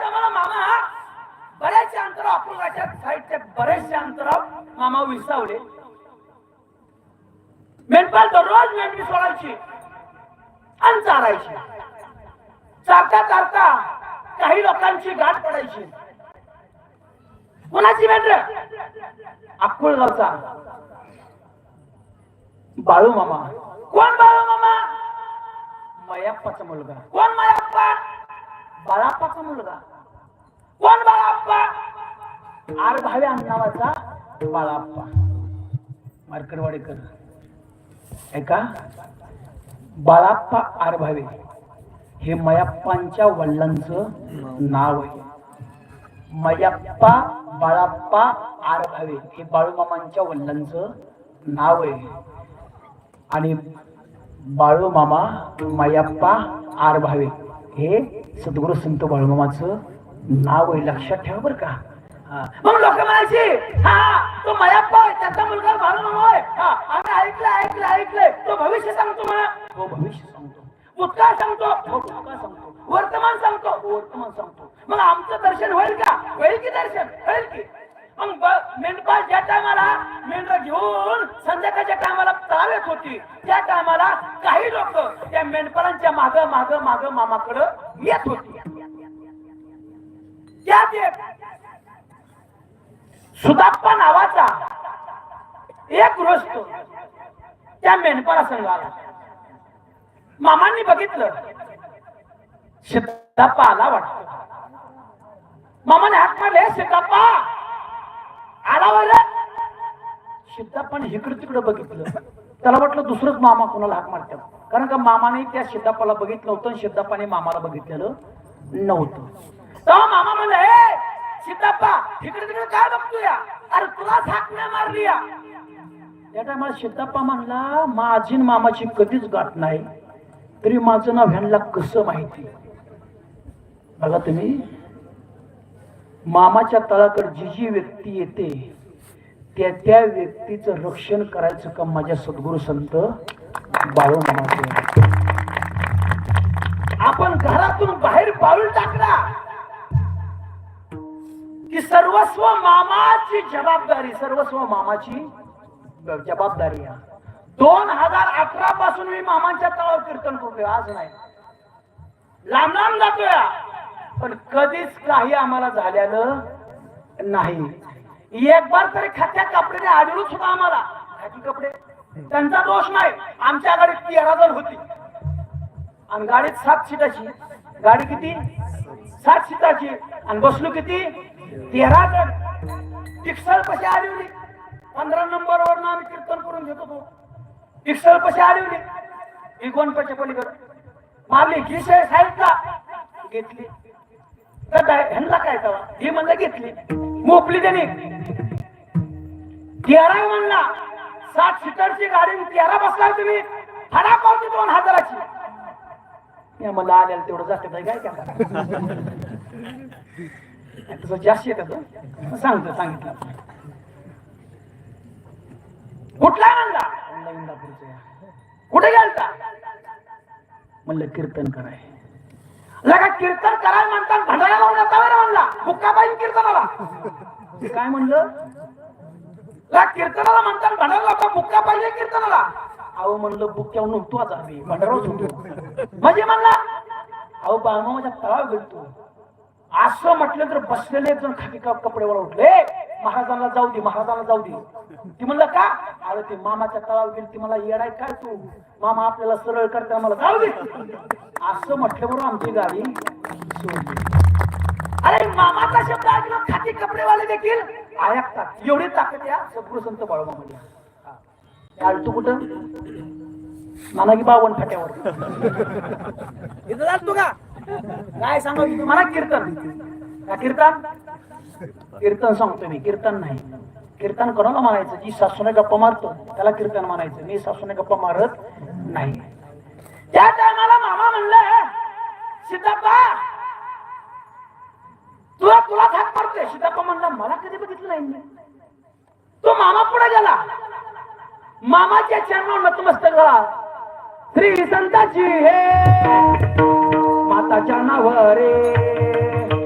टायमाला मामा बऱ्याचशा अंतर अपंगाच्या साईडच्या बऱ्याचशा अंतर मामा विसावले. मेंढपाल दररोज मेंढी सोडायची आणि चारायची. चारता चारता काही लोकांची गाठ पडायची. कोणाची मेंढ अक्कुळगावचा. बाळू मामा. कोण बाळू मामा? मयाप्पाचा मुलगा. कोण मयाप्पा? बाळाप्पाचा मुलगा. कोण बाळाप्पा? आर भावे नावाचा बाळाप्पा. मारकरवाडेकर. ऐका? बाळाप्पा आर भावे हे मयाप्पांच्या वडिलांचं नाव आहे. मयाप्पा बाळाप्पा आर भावे हे बाळूमामांच्या वडिलांचं नाव आहे. आणि बाळूमामा मयाप्पा आर भावे हे सद्गुरु संत बाळूमामाचं नाव आहे लक्षात ठेवा बरं का. हा. मग लोक म्हणायचे हा तो मायाप्पा आहे, त्याचा मुलगा बाळू होय. आहे हा, आम्ही ऐकलं ऐकलं ऐकलंय. तो भविष्य सांगतो मला. हो भविष्य सांगतो. भूतकाळ सांगतो. हो, सांगतो. वर्तमान सांगतो. हो, वर्तमान सांगतो. मग आमचं दर्शन होईल का? होईल की दर्शन? होईल की? मग मेंढपाळ ज्या टायमाला मेंढर घेऊन संध्याकाळच्या टायमाला चालत होती त्या टायमाला काही लोक त्या मेंढपाळांच्या माग माग माग मामाकडं येत होती. त्यात एक सुदाप्पा नावाचा एक गृहस्थ त्या मेंढपाळा संघाला मामांनी बघितलं सिद्धाप्पा आला वाटत. मामाने हात मारले सिद्धाप्पा आला बरं. सिद्धाप्पाने इकडे तिकडे बघितलं. त्याला वाटलं दुसरंच मामा कोणाला हाक मारतात. कारण का मामाने त्या सिद्धाप्पाला बघितलं होतं आणि सिद्धाप्पाने मामाला बघितलेलं नव्हतं. तेव्हा मामा म्हणलं हे सिद्धाप्पा इकडे तिकडे काय बघतोय? अरे तुला हाक नाही मारली या. त्या टायमाला सिद्धाप्पा म्हणला माझी मामाची कधीच गाठ नाही. तरी माझं नाव ह्यांना कसं माहिती? बघा तुम्ही मामाच्या तळाकडे जी जी व्यक्ती येते त्या त्या व्यक्तीचं रक्षण करायचं काम माझ्या सद्गुरू संत बाळू आपण घरातून बाहेर पाऊल टाकला की सर्वस्व मामाची जबाबदारी सर्वस्व मामाची जबाबदारी दोन हजार अठरा पासून मी मामांच्या तळावर कीर्तन करतोय आज नाही. लांब लांब जातोय. पण कधीच काही आम्हाला झालेलं नाही. एक बार तरी खात्या कपडे आढळून सुद्धा आम्हाला. खाकी कपडे. त्यांचा दोष नाही. आमच्या गाडीत तेरा जण होती. आणि गाडीत सात सीटाची. गाडी किती? सात सीटाची. आणि बसलो किती? तेरा जण. टिक्सल कशी आढळली. पंधरा नंबर वरून आम्ही कीर्तन करून घेत होतो. टिक्सल कशी आढळली. इगोनपच्या पलीकडे. मारली. घिसे साईडला. घेतली. तर काय ह्यांना काय करा ही म्हणलं घेतली. मोपली त्यांनी. तेरा म्हणला सात सीटरची गाडी तेरा बसला तुम्ही. फडा पावती दोन हजाराची. मी म्हणलं आलेलं तेवढं जास्त काय काय तसं जास्त येत सांगतो सांगितलं. कुठला म्हणला कुठे गेलता? म्हणलं कीर्तन कराय लगा कीर्तन कराय म्हणतात भंडारा लावून येता बरं म्हणला. पाहिजे कीर्तनाला. काय म्हणलं? ला कीर्तनाला म्हणतात भंडारा लावता बुक्का पाहिजे कीर्तनाला. अहो म्हणलं बुक्क्यावर नव्हतो आता आम्ही. होतो म्हणजे म्हणला अहो बाळमा माझ्या तळाव गेलतो. असं म्हटलं तर बसलेले जण खाकी का- कपडेवाला उठले. महाराजांना जाऊ दे महाराजांना जाऊ दे. ती म्हणलं का? अरे ते मामाच्या तळावर गेली ती मला येडाय काय तू? मामा आपल्याला सरळ करता मला जाऊ दे. असं म्हटल्यावर आमची गाडी अरे मामाचा शब्द ऐकला खाती कपडेवाले देखील. ऐकतात एवढी ताकद या सद्गुरु संत बाळूमामध्ये तू कुठं? नाना की बावन फाट्यावर. इथं जातो का? काय सांगू मला कीर्तन. का कीर्तन? कीर्तन सांगतो मी कीर्तन नाही. कीर्तन कोणाला म्हणायचं? जी सासूने गप्पा मारतो त्याला कीर्तन म्हणायचं. मी सासूने गप्पा मारत नाही. त्या टायमाला मामा म्हणलं सिद्धप्पा तुला तुला थाक मारतोय. सिद्धप्पा म्हणला मला कधी बघितलं नाही तो मामा पुढे गेला. मामाच्या चरणावर नतमस्तक झाला. श्री संताची हे माताच्या नावारे